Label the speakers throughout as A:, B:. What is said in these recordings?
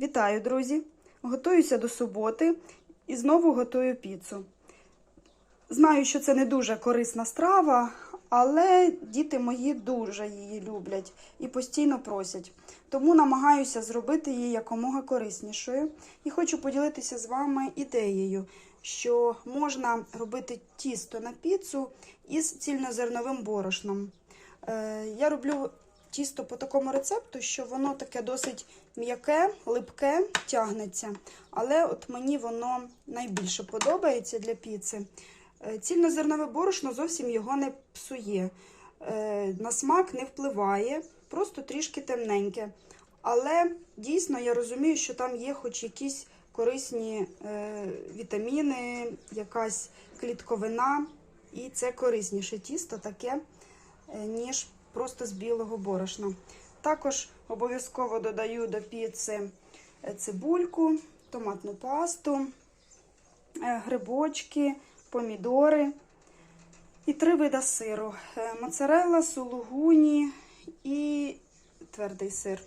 A: Вітаю, друзі! Готуюся до суботи і знову готую піцу. Знаю, що це не дуже корисна страва, але діти мої дуже її люблять і постійно просять. Тому намагаюся зробити її якомога кориснішою. І хочу поділитися з вами ідеєю, що можна робити тісто на піцу із цільнозерновим борошном. Е, Я роблю тісто по такому рецепту, що воно таке досить м'яке, липке, тягнеться. Але от мені воно найбільше подобається для піци. Е, Цільнозернове борошно зовсім його не псує. Е, На смак не впливає, просто трішки темненьке. Але дійсно я розумію, що там є хоч якісь корисні е, вітаміни, якась клітковина. І це корисніше тісто таке, ніж просто з білого борошна. Також обов'язково додаю до піци е, цибульку, томатну пасту, е, грибочки, помідори і три вида сиру: Е, моцарелла, сулугуні і твердий сир.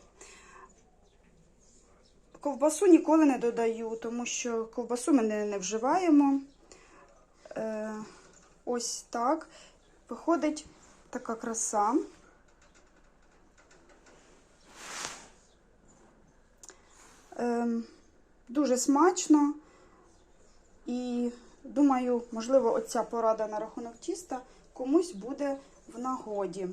A: Ковбасу ніколи не додаю, тому що ковбасу ми не, вживаємо. Ось так. Виходить така краса. Дуже смачно. І думаю, можливо, оця порада на рахунок тіста комусь буде в нагоді.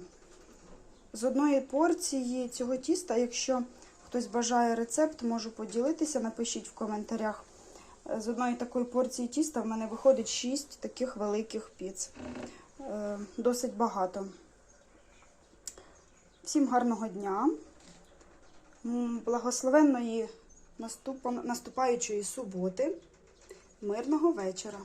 A: З одної порції цього тіста, якщо хтось бажає рецепт, можу поділитися, напишіть в коментарях. З одної такої порції тіста в мене виходить 6 таких великих піц. Е, Досить багато. Всім гарного дня, благословенної наступаючої суботи, мирного вечора.